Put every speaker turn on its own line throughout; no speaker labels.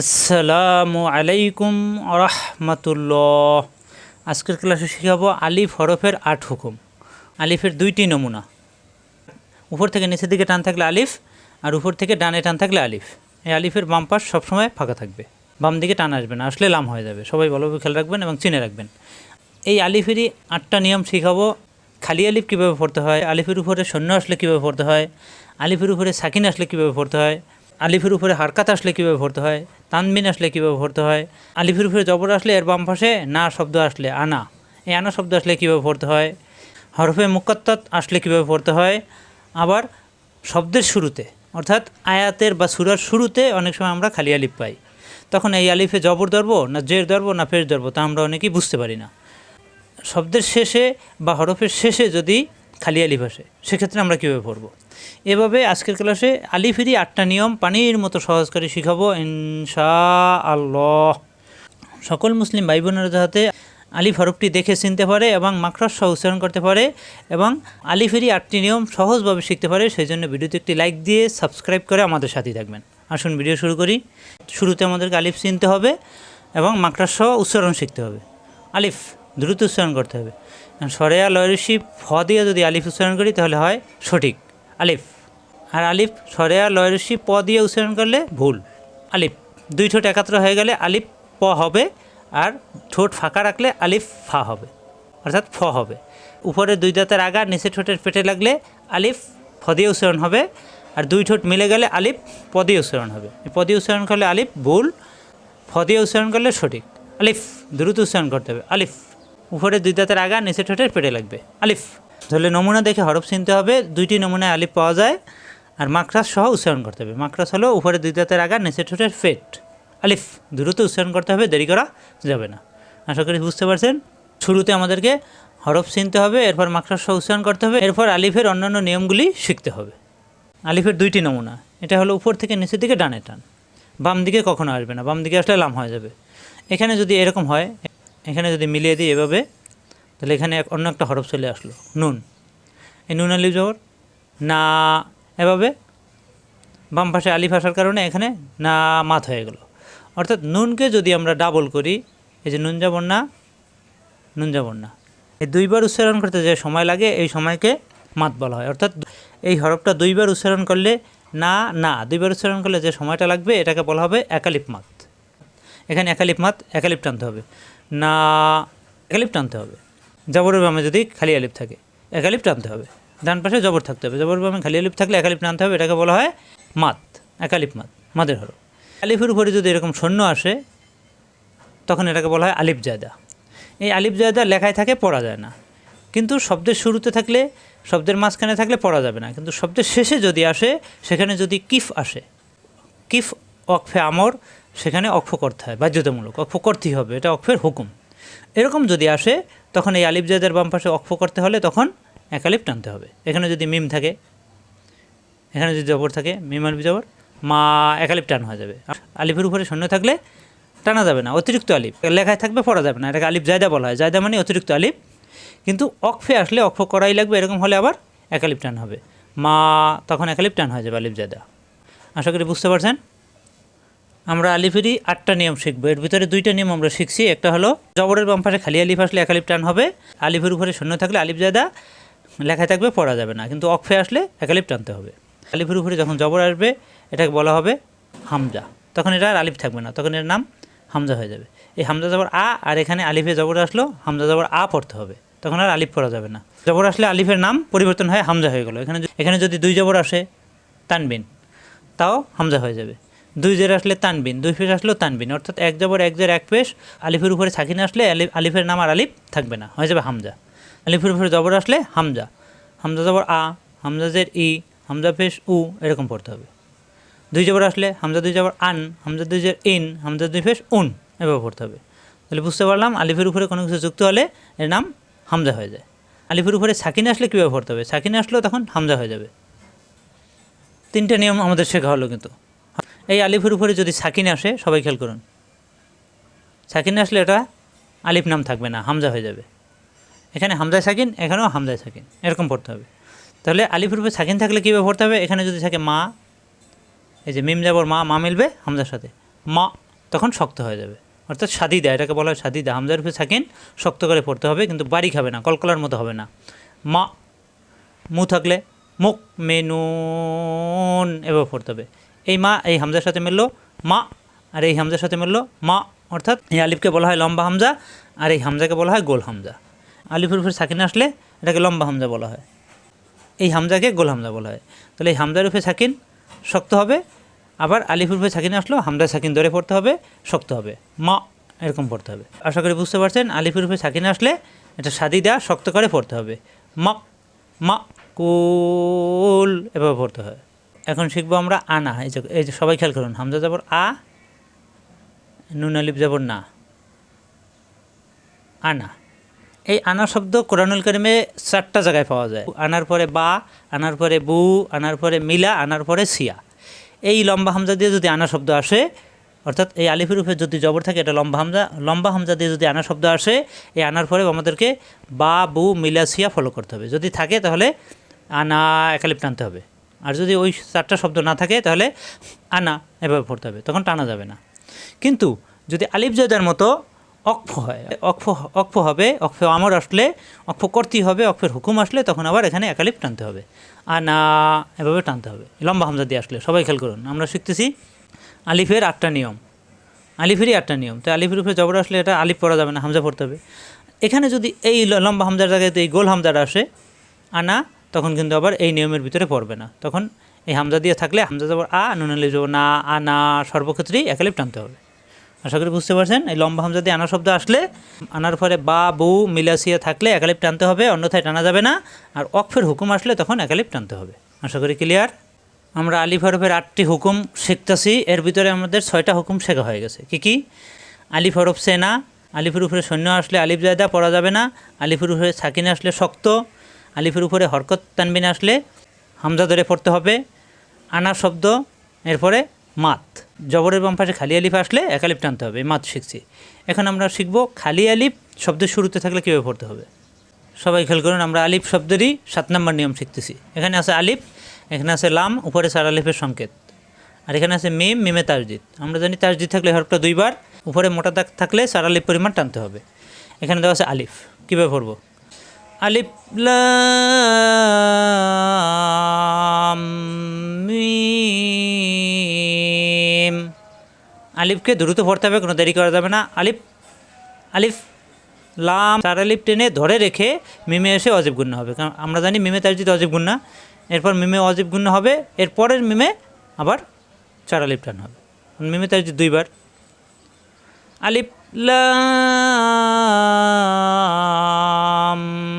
আসসালামু আলাইকুম রহমতুল্লাহ। আজকের ক্লাসে শেখাবো আলিফ হরফের আট হুকুম। আলিফের দুইটি নমুনা। উপর থেকে নিচের দিকে টান থাকলে আলিফ, আর উপর থেকে ডানে টান থাকলে আলিফ। এই আলিফের বাম পাশ সবসময় ফাঁকা থাকবে। বাম দিকে টান আসবে না, আসলে লাম হয়ে যাবে। সবাই ভালোভাবে খেয়াল রাখবেন এবং চিনে রাখবেন। এই আলিফেরই আটটা নিয়ম শেখাবো। খালি আলিফ কীভাবে পড়তে হয়? আলিফের উপরে সৈন্য আসলে কীভাবে পড়তে হয়? আলিফের উপরে সাকিন আসলে কীভাবে পড়তে হয়? আলিফের উপরে হারকাত আসলে কীভাবে পড়তে হয়? তানবিন আসলে কীভাবে ভরতে হয়? আলিফের উপরে জবর আসলে এর বাম পাশে না শব্দ আসলে আনা। এই আনা শব্দ আসলে কীভাবে ভরতে হয়? হরফে মুকাত্তাত আসলে কীভাবে পড়তে হয়? আবার শব্দের শুরুতে, অর্থাৎ আয়াতের বা সুরার শুরুতে অনেক সময় আমরা খালি আলিফ পাই। তখন এই আলিফে জবর ধরবো, না জের ধরবো, না ফের ধরবো, তা আমরা অনেকেই বুঝতে পারি না। শব্দের শেষে বা হরফের শেষে যদি খালি আলিফ আসে, সেক্ষেত্রে আমরা কীভাবে পড়ব? এভাবে আজকের ক্লাসে আলিফেরই আটটা নিয়ম পানির মতো সহজ করে শিখাবো ইনশা আল্লাহ সকল মুসলিম ভাই বোনেরা যাতে আলিফ হরফটি দেখে চিনতে পারে এবং মাকড়াস সহ উচ্চারণ করতে পারে এবং আলিফেরই আটটি নিয়ম সহজভাবে শিখতে পারে, সেই জন্য ভিডিওতে একটি লাইক দিয়ে সাবস্ক্রাইব করে আমাদের সাথেই থাকবেন। আসুন ভিডিও শুরু করি। শুরুতে আমাদেরকে আলিফ চিনতে হবে এবং মাকড়াস সহ উচ্চারণ শিখতে হবে। আলিফ দ্রুত উচ্চারণ করতে হবে। সরেয়া লয়রসি ফ দিয়ে যদি আলিফ উচ্চারণ করি, তাহলে হয় সঠিক। আলিফ। আর আলিফ, সরেয়া লয়রসি প দিয়ে উচ্চারণ করলে ভুল। আলিফ। দুই ঠোঁট একাত্র হয়ে গেলে আলিফ প হবে, আর ঠোঁট ফাঁকা রাখলে আলিফ ফা হবে, অর্থাৎ ফ হবে। উপরে দুই দাঁতের আগা নিচে ঠোঁটের পেটে লাগলে আলিফ ফ দিয়ে উচ্চারণ হবে, আর দুই ঠোঁট মিলে গেলে আলিফ প দিয়ে উচ্চারণ হবে। প দিয়ে উচ্চারণ করলে আলিফ ভুল, ফ দিয়ে উচ্চারণ করলে সঠিক। আলিফ। দ্রুত উচ্চারণ করতে হবে। আলিফ। উপরে দুই দাঁতের আগা, নিচে ঠোঁটের পেটে লাগবে। আলিফ। ধরলে নমুনা দেখে হরফ চিনতে হবে, দুইটি নমুনায় আলিফ পাওয়া যায়, আর মাকড়াস সহ উচ্চারণ করতে হবে। মাকড়াস হলো উপরে দুই দাঁতের আগা, নিচে ঠোঁটের পেট। আলিফ, দ্রুত উচ্চারণ করতে হবে, দেরি করা যাবে না। আশা করি বুঝতে পারছেন? শুরুতে আমাদেরকে হরফ চিনতে হবে, এরপর মাকড়াস সহ উচ্চারণ করতে হবে, এরপর আলিফের অন্যান্য নিয়মগুলি শিখতে হবে। আলিফের দুইটি নমুনা, এটা হলো উপর থেকে নিচের দিকে ডানে টান। বাম দিকে কখনো আসবে না, বাম দিকে আসলে লাম হয়ে যাবে। এখানে যদি এরকম হয় এখানে যদি মিলিয়ে দিই এভাবে, তাহলে এখানে অন্য একটা হরফ চলে আসলো, নুন। এই নুন আলিফ জবর, না এভাবে, বাম পাশে আলিফ আসার কারণে এখানে না মাত হয়ে গেল। অর্থাৎ নুনকে যদি আমরা ডাবল করি, এই যে নুন যাবর না, নুন যাবর না, এই দুইবার উচ্চারণ করতে যে সময় লাগে, এই সময়কে মাত বলা হয়। অর্থাৎ এই হরফটা দুইবার উচ্চারণ করলে না না, দুইবার উচ্চারণ করলে যে সময়টা লাগবে, এটাকে বলা হবে একালিপ মাত। এখানে একালিপ মাত, একালিপ টানতে হবে। না, একালিপ টানতে হবে। জবর বামে যদি খালি আলিপ থাকে, একালিপ টানতে হবে। ডান পাশে জবর থাকতে হবে। জবর বামে খালি আলিপ থাকলে একালিপ টানতে হবে, এটাকে বলা হয় মাত, একালিপ মাত, মাদের হরফ। আলিফের উপরে যদি এরকম শূন্য আসে, তখন এটাকে বলা হয় আলিফ জায়দা। এই আলিফ জায়দা লেখায় থাকে পড়া যায় না। কিন্তু শব্দের শুরুতে থাকলে, শব্দের মাঝখানে থাকলে পড়া যাবে না। কিন্তু শব্দের শেষে যদি আসে, সেখানে যদি কিফ আসে, কিফ অকফে আমর সেখানে অক্ষ করতে হয়, বাধ্যতামূলক। অক্ষ করতেই হবে, এটা অক্ষের হুকুম। এরকম যদি আসে, তখন এই আলিফ জায়দার বাম পাশে অক্ষ করতে হলে তখন এক আলিফ টানতে হবে। এখানে যদি মিম থাকে, এখানে যদি জবর থাকে, মিম আলিফ জবর, মা এক আলিফ টান হয়ে যাবে। আলিফের উপরে শূন্য থাকলে টানা যাবে না, অতিরিক্ত আলিফ। লেখায় থাকবে, পড়া যাবে না, এটাকে আলিফ জায়দা বলা হয়। জায়দা মানে অতিরিক্ত আলিফ। কিন্তু অক্ষে আসলে অক্ষ করাই লাগবে, এরকম হলে আবার এক আলিফ টান হবে। মা তখন এক আলিফ টান হয়ে যাবে আলিফ জায়দা। আশা করি বুঝতে পারছেন? আমরা আলিফেরই আটটা নিয়ম শিখব। এর ভিতরে দুইটা নিয়ম আমরা শিখছি। একটা হলো, জবরের বাম খালি আলিফ আসলে এক আলিফ টান হবে। আলিফের উপরে শূন্য থাকলে আলিফ জায়দা লেখায় থাকবে, পড়া যাবে না। কিন্তু অক্ষে আসলে এক আলিফ টানতে হবে। আলিফের উপরে যখন জবর আসবে, এটাকে বলা হবে হামজা। তখন এটা আর আলিফ থাকবে না। তখন এর নাম হামজা হয়ে যাবে। এই হামজা জবর আ আর এখানে আলিফে জবর আসলো, হামজা জবর আ পড়তে হবে। তখন আর আলিফ পড়া যাবে না। জবর আসলে আলিফের নাম পরিবর্তন হয়ে হামজা হয়ে গেল। এখানে এখানে যদি দুই জবর আসে, তানবিন, তাও হামজা হয়ে যাবে। দুই জের আসলে তানবিন, দুই পেশ আসলেও তানবিন। অর্থাৎ এক জবর, এক জের এক পেশ আলিফের উপরে সাকিন আসলে আলিফ আলিফের নাম আর আলিফ থাকবে না, হয়ে যাবে হামজা। আলিফের উপরে জবর আসলে হামজা। হামজা জবর আ, হামজা জের ই, হামজা পেশ উ, এরকম পড়তে হবে। দুই জবর আসলে হামজা দুই জবর আন, হামজা দুই জের ইন, হামজা দুই পেশ উন, এভাবে পড়তে হবে। তাহলে বুঝতে পারলাম আলিফের উপরে কোনো কিছু যুক্ত হলে এর নাম হামজা হয়ে যায়। আলিফের উপরে সাকিন আসলে কীভাবে পড়তে হবে? সাকিন আসলেও তখন হামজা হয়ে যাবে। তিনটে নিয়ম আমাদের শেখা হলো কিন্তু। এই আলিফের উপরে যদি সাকিন আসে, সবাই খেয়াল করুন। সাকিন আসলে এটা আলিফ নাম থাকবে না, হামজা হয়ে যাবে। এখানে হামজায় সাকিন, এখানেও হামজায় সাকিন, এরকম পড়তে হবে। তাহলে আলিফের উপরে সাকিন থাকলে কীভাবে পড়তে হবে? এখানে যদি থাকে মা, এই যে মিম যাবর মা মা মিলবে হামজার সাথে। মা তখন শক্ত হয়ে যাবে। অর্থাৎ সাদিদা, এটাকে বলা হয় সাদিদা। হামজার উপরে সাকিন শক্ত করে পড়তে হবে, কিন্তু বাড়ি খাবে না, কলকলার মতো হবে না। মা, মু থাকলে মুখ মেনুন এভাবে পড়তে হবে। এই মা, এই হামজার সাথে মিললো মা, আর এই হামজার সাথে মিললো মা, অর্থাৎ এই আলিফকে বলা হয় লম্বা হামজা, আর এই হামজাকে বলা হয় গোল হামজা। আলিফের উপরে সাকিন আসলে এটাকে লম্বা হামজা বলা হয়। এই হামজাকে গোল হামজা বলা হয়। তাহলে এই হামজার উপরে সাকিন শক্ত হবে, আবার আলিফের উপরে সাকিন আসলো হামজা সাকিন ধরে পড়তে হবে, শক্ত হবে। মা, এরকম পড়তে হবে। আশা করি বুঝতে পারছেন, আলিফের উপরে সাকিন আসলে এটা সাদি দেওয়া শক্ত করে পড়তে হবে। মা মা, কুল, এভাবে পড়তে হয়। এখন শিখব আমরা আনা। এই যে এই যে সবাই খেয়াল করুন, হামজা যাবর আ, নুন যাবর না। আনা। এই আনা শব্দ কোরআনুল করিমে চারটা জায়গায় পাওয়া যায়। আনার পরে বা, আনার পরে বু, আনার পরে মিলা, আনার পরে সিয়া। এই লম্বা হামজা দিয়ে যদি আনা শব্দ আসে, অর্থাৎ এই আলিফের উপরে যদি জবর থাকে, এটা লম্বা হামজা লম্বা হামজা দিয়ে যদি আনা শব্দ আসে, এই আনার পরে আমাদেরকে বা, বু, মিলা, সিয়া ফলো করতে হবে। যদি থাকে তাহলে আনা, একালিপ টানতে হবে। আর যদি ওই চারটা শব্দ না থাকে, তাহলে আনা এভাবে পড়তে হবে, তখন টানা যাবে না। কিন্তু যদি আলিফ জয়দার মতো অক্ফ হয় অক্ফ অক্ফ হবে অক্ফ আমর আসলে অক্ফ করতেই হবে অক্ফের হুকুম আসলে, তখন আবার এখানে একালিপ টানতে হবে। আনা এভাবে টানতে হবে। লম্বা হামজা দিয়ে আসলে, সবাই খেয়াল করুন, আমরা শিখতেছি আলিফের আটটা নিয়ম। আলিফেরই আটটা নিয়ম, তো আলিফের উপরে জবর আসলে এটা আলিফ পড়া যাবে না, হামজা পড়তে হবে। এখানে যদি এই লম্বা হামজার জায়গায় এই গোল হামজাটা আসে, আনা তখন কিন্তু আবার এই নিয়মের ভিতরে পড়বে না। তখন এই হামজা দিয়ে থাকলে হামজা যাবর আ নুনালি যাব না আনা সর্বক্ষেত্রেই একালিপ টানতে হবে। আশা করি বুঝতে পারছেন? এই লম্বা হামজা দিয়ে আনা শব্দ আসলে আনার পরে বা বউ মিলাসিয়া থাকলে একালিপ টানতে হবে, অন্যথায় টানা যাবে না। আর অক্ষের হুকুম আসলে তখন একালিপ টানতে হবে। আশা করি ক্লিয়ার আমরা আলিফ হরফের আটটি হুকুম শিখতেছি, এর ভিতরে আমাদের ছয়টা হুকুম শেখা হয়ে গেছে। কি কি? আলিফ হরফ সেনা আলিফের উপরে সৈন্য আসলে আলিফ জায়দা পড়া যাবে না, আলিফের উপরে সাকিন আসলে শক্ত আলিফের উপরে হরকত তানবিন আসলে হামজা ধরে পড়তে হবে। আনা শব্দ, এরপরে মাত। জবরের বাম পাশে খালি আলিফ আসলে এক আলিফ টানতে হবে মাত শিখছি। এখন আমরা শিখব খালি আলিফ শব্দের শুরুতে থাকলে কীভাবে পড়তে হবে। সবাই খেয়াল করুন, আমরা আলিফ শব্দেরই সাত নম্বর নিয়ম শিখতেছি। এখানে আছে আলিফ, এখানে আছে লাম, উপরে সার আলিফের সংকেত। আর এখানে আছে মিম, মিমে তাসজিদ। আমরা জানি তাসজিদ থাকলে হরফটা দুইবার, উপরে মোটা দাগ থাকলে সার আলিফ পরিমাণ টানতে হবে। এখানে দেওয়া আছে আলিফ। কীভাবে পড়ব? আলিফ আলিফকে দ্রুত পড়তে হবে, কোনো দেরি করা যাবে না। আলিফ আলিফ লাম, চার আলিফ টেনে ধরে রেখে মিমে এসে অজীব গুণ্য হবে। কারণ আমরা জানি মিমে তার অজীব গুণ্য। এরপর মিমে অজীব গুণ্য হবে, এরপরের মিমে আবার চার আলিফ টান হবে। মিমে তার দুইবার। আলিফ লাম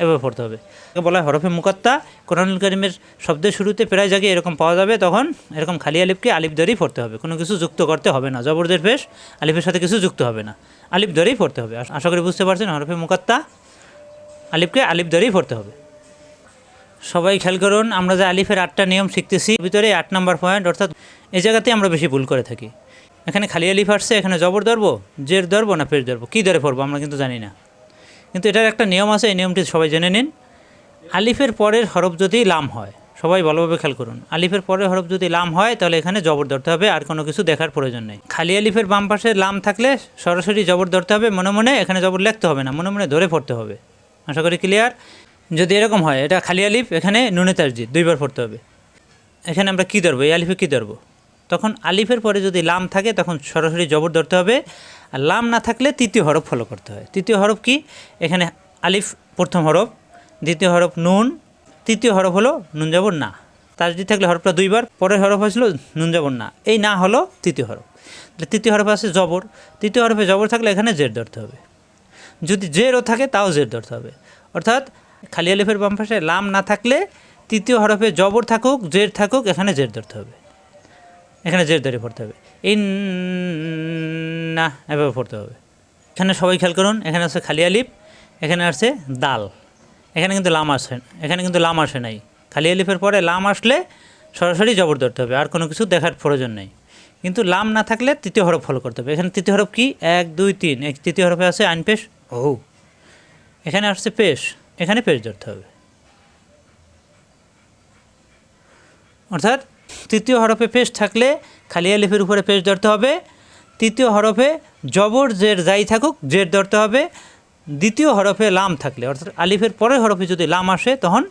এভাবে পড়তে হবে। বলা হয় হরফে মুকাত্তা। কোরআনুল করিমের শব্দের শুরুতে প্রায় জায়গায় এরকম পাওয়া যাবে, তখন এরকম খালি আলিফকে আলিফ ধরেই পড়তে হবে। কোনো কিছু যুক্ত করতে হবে না। জবরদের পেশ আলিফের সাথে কিছু যুক্ত হবে না। আলিফ ধরেই পড়তে হবে। আশ- করি বুঝতে পারছেন, হরফে মুকাত্তা আলিফকে আলিফ ধরেই পড়তে হবে। সবাই খেয়াল করুন, আমরা যে আলিফের আটটা নিয়ম শিখতেছি ভিতরে আট নাম্বার পয়েন্ট, অর্থাৎ এই জায়গাতেই আমরা বেশি ভুল করে থাকি। এখানে খালি আলিফ আসছে, এখানে জবর ধরবো, জের ধরবো না পেশ ধরবো? কী ধরে পড়ব আমরা কিন্তু জানি না। কিন্তু এটার একটা নিয়ম আছে, এই নিয়মটি সবাই জেনে নিন। আলিফের পরের হরফ যদি লাম হয়, সবাই ভালোভাবে খেয়াল করুন। আলিফের পরের হরফ যদি লাম হয়, তাহলে এখানে জবর ধরতে হবে, আর কোনো কিছু দেখার প্রয়োজন নেই। খালি আলিফের বাম পাশে লাম থাকলে সরাসরি জবর ধরতে হবে, মনে মনে এখানে জবর লিখতে হবে না, মনে মনে ধরে পড়তে হবে। আশা করি ক্লিয়ার যদি এরকম হয়, এটা খালি আলিফ, এখানে নুনে তাসজিদ দুইবার পড়তে হবে। এখানে আমরা কী ধরবো? এই আলিফে কী ধরবো? তখন আলিফের পরে যদি লাম থাকে, তখন সরাসরি জবর ধরতে হবে। আর লাম না থাকলে তৃতীয় হরফ ফলো করতে হয়। তৃতীয় হরফ কি? এখানে আলিফ প্রথম হরফ, দ্বিতীয় হরফ নুন, তৃতীয় হরফ হলো নুন জবর না। তার যদি থাকলে হরফটা দুইবার, পরের হরফ হয়েছিল নুন জবর না। এই না হলো তৃতীয় হরফ। তাহলে তৃতীয় হরফ আছে জবর। তৃতীয় হরফে জবর থাকলে এখানে জের ধরতে হবে। যদি জেরও থাকে, তাও জের ধরতে হবে। অর্থাৎ খালি আলিফের বাম পাশে লাম না থাকলে তৃতীয় হরফে জবর থাকুক, জের থাকুক, এখানে জের ধরতে হবে। এখানে জের ধরে পড়তে হবে। ইন না এভাবে পড়তে হবে। এখানে সবাই খেয়াল করুন, এখানে আছে খালি আলিফ, এখানে আসছে দাল। এখানে কিন্তু লাম আসে, এখানে কিন্তু লাম আসে নাই। খালি আলিফের পরে লাম আসলে সরাসরি জবর ধরতে হবে, আর কোনো কিছু দেখার প্রয়োজন নেই। কিন্তু লাম না থাকলে তৃতীয় হরফ ফলো করতে হবে। এখানে তৃতীয় হরফ কি? এক, দুই, তিন। এক তৃতীয় হরফে আছে আইন পেশ? ও এখানে আসছে পেশ। এখানে পেশ ধরতে হবে। অর্থাৎ তৃতীয় হরফে পেশ থাকলে খালি আলিফের উপরে পেশ ধরতে হবে। তৃতীয় হরফে জবর জের যাই থাকুক, জের ধরতে হবে। দ্বিতীয় হরফে লাম থাকলে, অর্থাৎ আলিফের পরের হরফে যদি লাম আসে, তখন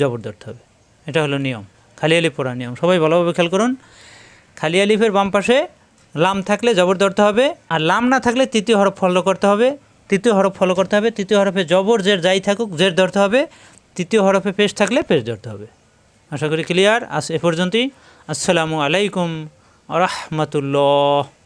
জবর ধরতে হবে। এটা হলো নিয়ম, খালি আলিফ পড়ার নিয়ম। সবাই ভালোভাবে খেয়াল করুন। খালি আলিফের বাম পাশে লাম থাকলে জবর ধরতে হবে, আর লাম না থাকলে তৃতীয় হরফ ফলো করতে হবে। তৃতীয় হরফ ফলো করতে হবে, তৃতীয় হরফে জবর জের যাই থাকুক, জের ধরতে হবে। তৃতীয় হরফে পেশ থাকলে পেশ ধরতে হবে। আশা করি ক্লিয়ার আস এ পর্যন্তই। আসসালামু আলাইকুম রহমতুল্লাহ।